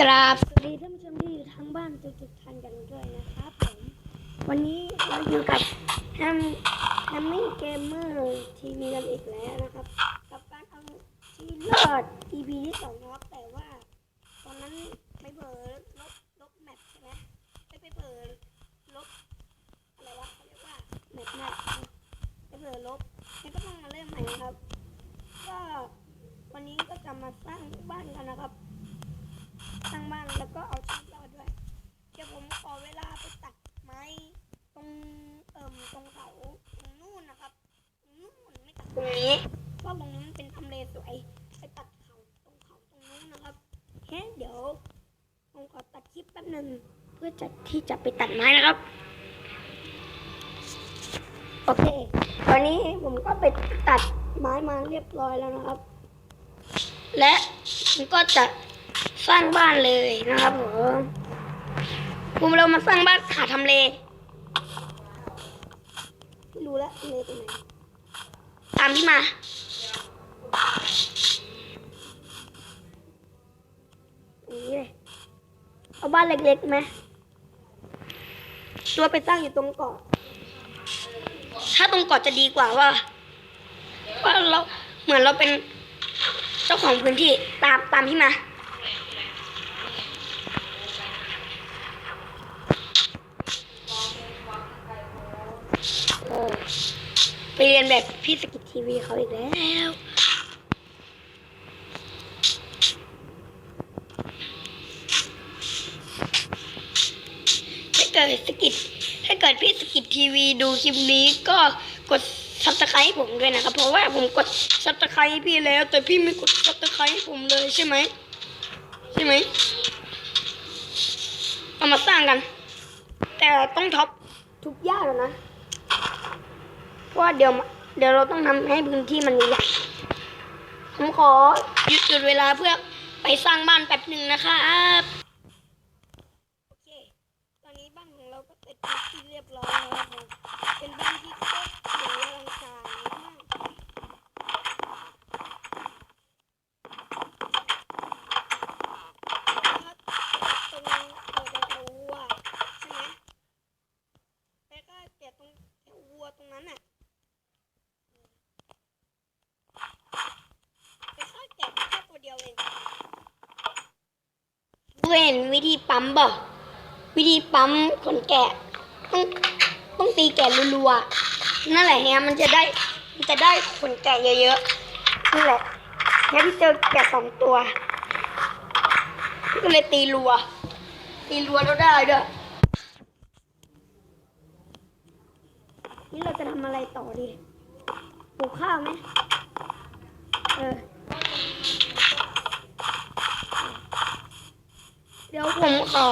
กราบสวัสดีท่านผู้ชมที่อยู่ทางบ้านทุกๆท่านกันด้วยนะครับผมวันนี้เราอยู่กับแฮมแฮมมี่เกมเมอร์ทีวีกันอีกแล้วนะครับ กับการเอาชีวิตรอด EP ที่สองนะครับแต่ว่าตอนนั้นไปเผลอลบลบแมปใช่ไหมไปไปเผลอลบอะไรวะเขาเรียกว่าแมปแมปไปเผลอลบนี่ก็ต้องมาเริ่มใหม่นะครับ ก็วันนี้ก็จะมาสร้างบ้านกันนะครับ สร้างบ้านแล้วก็เอาชีวิตรอดด้วย เดี๋ยวผมขอเวลาไปตัดไม้ตรงเอิ่มตรงเขาตรงนู่นนะครับตรงนู่นไม่ตัดตรงนี้เพราะตรงนี้มันเป็นทำเลสวยไปตัดเขาตรงเขาตรงนู้นนะครับแค่เดี๋ยวผมขอตัดคลิปแป๊บหนึ่งเพื่อจะที่จะไปตัดไม้นะครับ โอเค ตอนนี้ผมก็ไปตัดไม้มาเรียบร้อยแล้วนะครับ และผมก็จะ สร้างบ้านเลยนะครับผมผมเรามาสร้างบ้านหาทำเลไม่รู้แล้วทำเลตรงไหนตามพี่มาอย่างนี้เลยเอาบ้านเล็กๆไหมตัวไปสร้างอยู่ตรงเกาะถ้าตรงเกาะจะดีกว่าว่าว่าเราเหมือนเราเป็นเจ้าของพื้นที่ตามตามที่มา โอ้ไปเรียนแบบพี่สกิททีวีเขาอีกแล้วถ้าเกิดสกิทถ้าเกิดพี่สกิททีวีดูคลิปนี้ก็กดซับสไครต์ผมด้วยนะครับ เพราะว่าผมกดซับสไครต์พี่แล้ว แต่พี่ไม่กดซับสไครต์ผมเลยใช่ไหมใช่ไหมเอามาสร้างกัน แต่ต้องท็อปทุกยางนะเพราะ ว่าเดี๋ยวเดี๋ยวเราต้องทำให้พื้นที่มันใหญ่ผมขอหยุดหยุดเวลาเพื่อไปสร้างบ้านแป๊บหนึ่งนะครับ โอเค ตอนนี้บ้านของเราก็เสร็จเป็นที่เรียบร้อยแล้วครับผมเป็นบ้านที่โคตรสวยอลังการมากตรงเปิดประตูวัวใช่ไหม แล้วก็เดี๋ยวตรงแถววัวตรงนั้นน่ะไปค่อยแกะแค่ตัวเดียวเอง เห็นวิธีปั๊มบ่วิธีปั๊มขนแกะต้องต้องตีแกะรัวๆนั่นแหละเฮียมันจะได้มันจะได้ขนแกะเยอะๆนั่นแหละเฮียพี่เจอแกะสองตัวก็เลยตีรัว ตีรัวแล้วได้ด้วยนี่เราจะทำอะไรต่อดีปลูกข้าวไหมเออ เดี๋ยวผม ขอ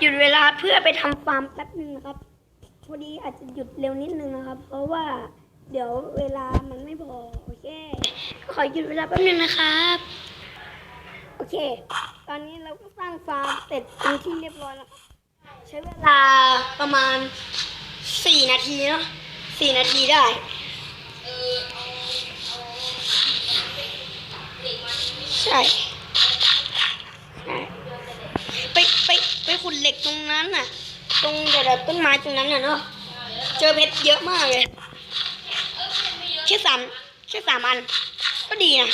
หยุดเวลาเพื่อไปทำฟาร์มแป๊บนึงนะครับ พอดีอาจจะหยุดเร็วนิดนึงนะครับ เพราะว่าเดี๋ยวเวลามันไม่พอโอเคขอหยุดเวลาแป๊บนึงนะครับ โอเค ตอนนี้เราก็สร้างฟาร์มเสร็จเป็นที่เรียบร้อยแล้วครับใช้เวลาประมาณสี่นาทีเนาะสี่นาทีได้ใช่ใช่ไปไปไปขุดเหล็กตรงนั้นน่ะ ตรงเดี๋ยวๆต้นไม้ตรงนั้นน่ะเนาะเจอเพชรเยอะมากเลยแค่สามแค่สามอัน ก็ดีนะ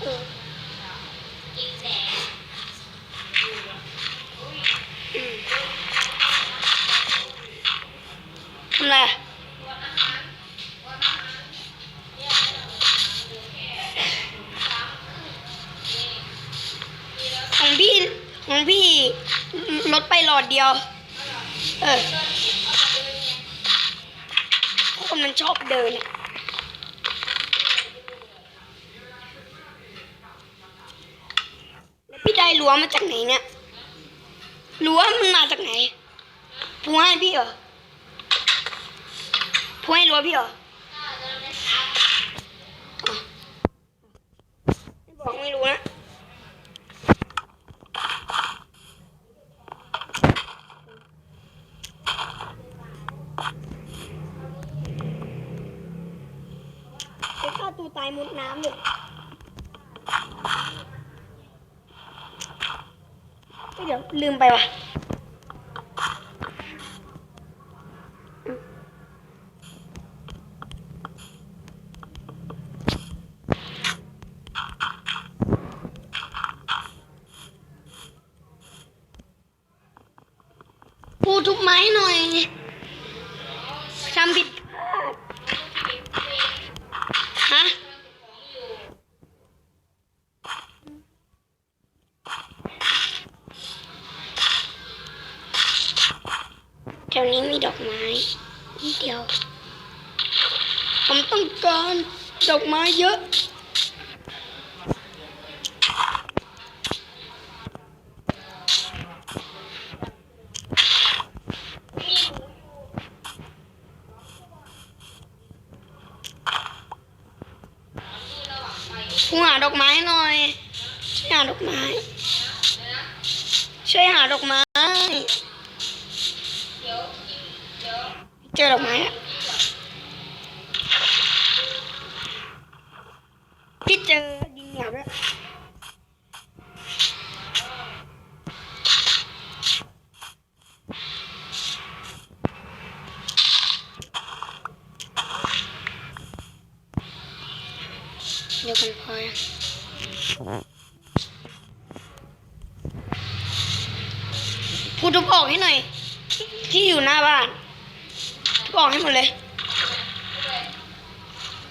เออเออทำไรอะของพี่ของพี่ลดไปหลอด เดียว เออคนมันชอบเดินแล้วพี่ได้รั้วมาจากไหนเนี่ยรั้วมันมาจากไหนพูให้พี่เหรอพูให้รั้วพี่เหรอไม่บอกไม่รู้นะ ตูตายมุดน้ำเลยเดี๋ยวลืมไปว่ะพูดทุกไม้หน่อยทำผิดพลาดฮะ แถวนี้มีดอกไม้นิดเดียว ผมต้องการดอกไม้เยอะ่วยหาดอกไม้หน่อย ช่วยหาดอกไม้ ช่วยหาดอกไม้ เจอดอกไม้เจอดินเหนียวด้วย เดี๋ยวกันพอยังพูดทุบออกให้หน่อย ที่อยู่หน้าบ้านบอกให้หมดเลย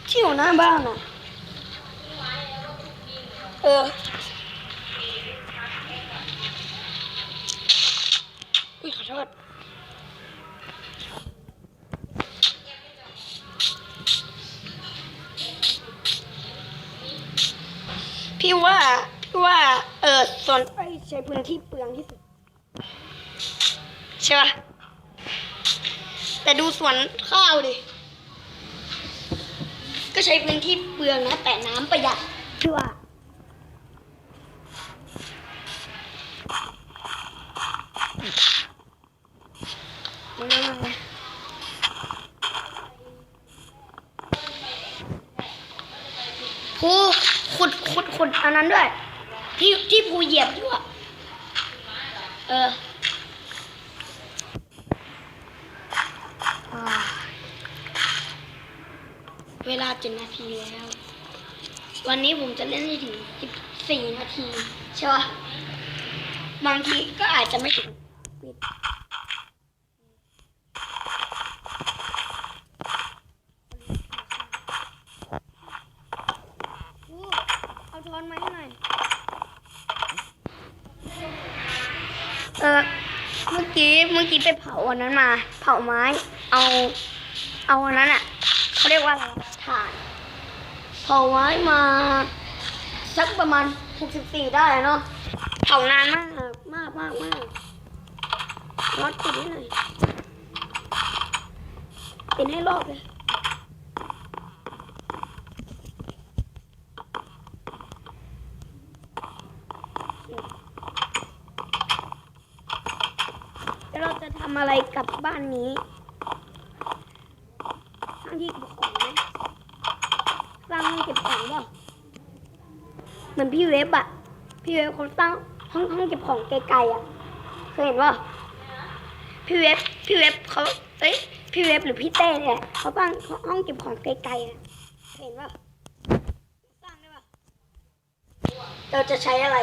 ที่อยู่หน้าบ้านอะ เอออุ้ยขอโทษ พี่ว่าพี่ว่า เออส่วนไปใช้พื้นที่เปลืองที่สุดใช่ปะแต่ดูสวนข้าวดิ ก็ใช้พื้นที่เปลืองนะ แต่น้ำประหยัดพี่ว่า ภูขุดขุดขุดอันนั้นด้วย กูเหยียบด้วยเออเวลาเจ็ดนาทีแล้ว วันนี้ผมจะเล่นให้ถึงสิบสี่นาที ใช่ปะบางทีก็อาจจะไม่ถึงปิดอู้เอาช้อนมาให้หน่อย เออ เมื่อกี้ เวอนนั้นมา เผาไม้ เอา เอาอันนั้นอะเขาเรียกว่าอะไรถ่านเผาไม้มาสักประมาณหกสิบสี่ได้เนาะเผานานมากมากมากมากรถติดนิดหน่อยปิดให้รอบเลย แล้วเราจะ ทำอะไรกับบ้านนี้สร้างที่เก็บของไหมสร้างเก็บของเปล่เหมือนพี่เว็บอะพี่เว็บเขาสร้างห้องห้องเก็บของไกลๆอะเคยเห็นป่ะพี่เว็บพี่เว็บเขาเอ้ยพี่เว็บหรือพี่เต้เนี่ยเขาสร้างห้องเก็บของไกลๆอะเคยเห็นป่ะสร้างได้ป่ะเราจะใช้อะไร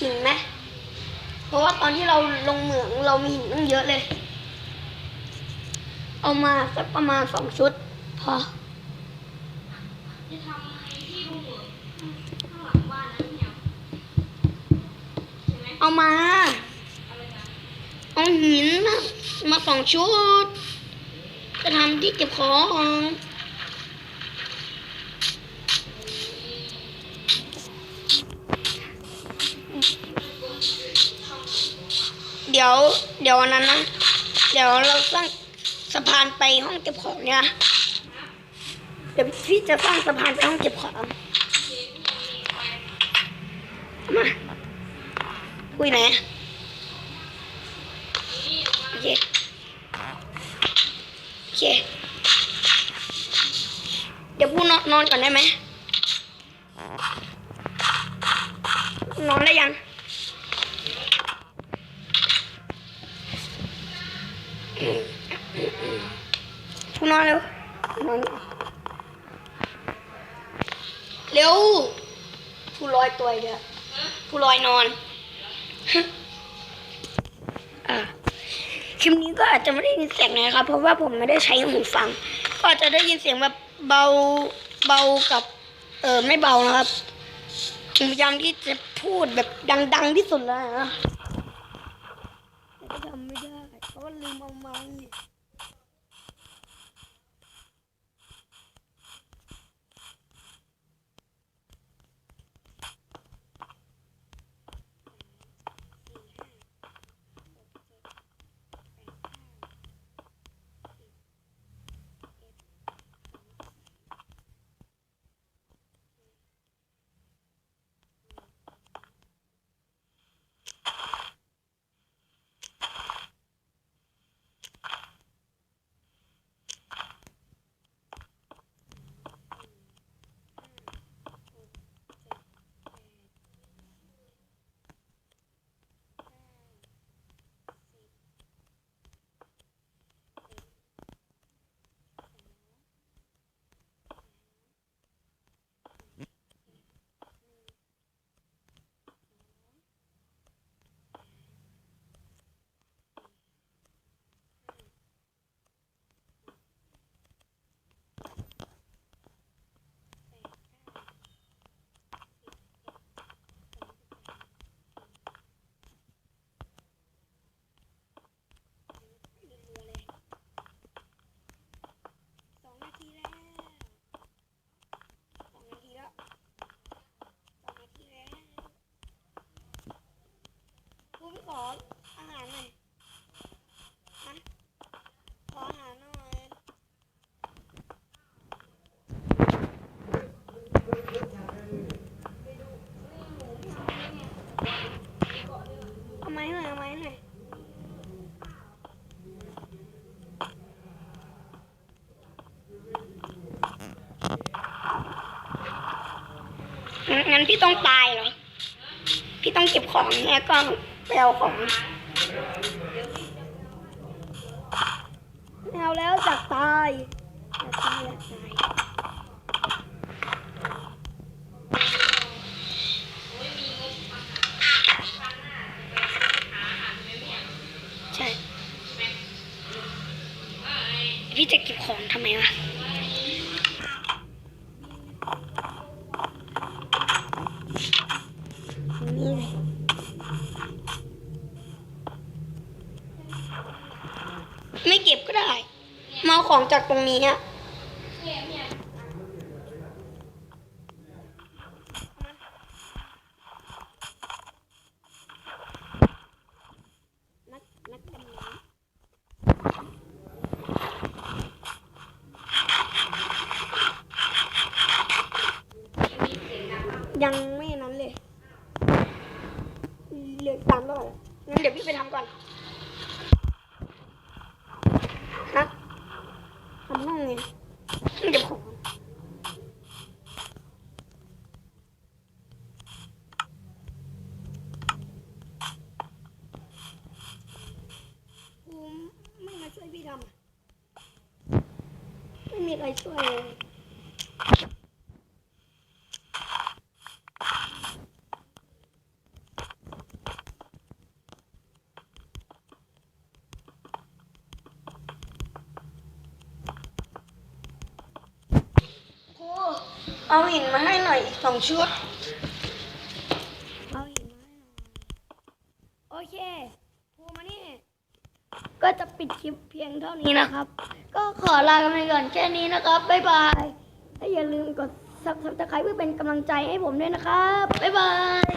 หินไหม เพราะว่าตอนที่เราลงเหมืองเรามีหินตั้งเยอะเลย เอามาสักประมาณสองชุดพอเอามาเอาหินมามาสองชุด จะทำที่เก็บของ เดี๋ยว เดี๋ยววันนั้นนะ เดี๋ยวเราสร้างสะพานไปห้องเก็บของเนี่ย เดี๋ยวพี่จะสร้างสะพานไปห้องเก็บของ มาคุยไหนโอเคโอเคนอนก่อนได้ไหมนอนได้ยัง พูนอนเร็ว นอนเร็วผู้ลอยตัวอีกแล้วผู้ลอยนอน อะคลิปนี้ก็อาจจะไม่ได้ยินเสียงนะครับ เพราะว่าผมไม่ได้ใช้หูฟัง ก็อาจจะได้ยินเสียงแบบเบาเบากับ เออไม่เบานะครับพยายามที่จะพูดแบบดัง ๆ ที่สุดแล้วนะแต่ก็ทำไม่ได้ เพราะว่าลืมเอาไม้เนี่ยส งั้นพี่ต้องตายเหรอ พี่ต้องเก็บของเนี่ยก็ไปเอาของเอาแล้วจากตายอยากตายอยากตายใช่ พี่จะเก็บของทำไมวะ นี่เลยไม่เก็บก็ได้มาเอาของจากตรงนี้อะนักนักดำน้ำ ยังไม่นั้นเลยเหลือสามร้อยงั้นเดี๋ยวพี่ไปทำก่อนฮะทำห้องไงเก็บของภูมิไม่มาช่วยพี่ทำอะไม่มี ใครช่วยเลยเอาหินมาให้หน่อยอีกสองชุด เอาหินมาให้หน่อยโอเคครูมานี่ ก็จะปิดคลิปเพียงเท่านี้นะครับ ขอลากันไปก่อนแค่นี้นะครับ บ๊ายบายและอย่าลืมกดซับสไครป์เพื่อเป็นกำลังใจให้ผมด้วยนะครับ บ๊ายบาย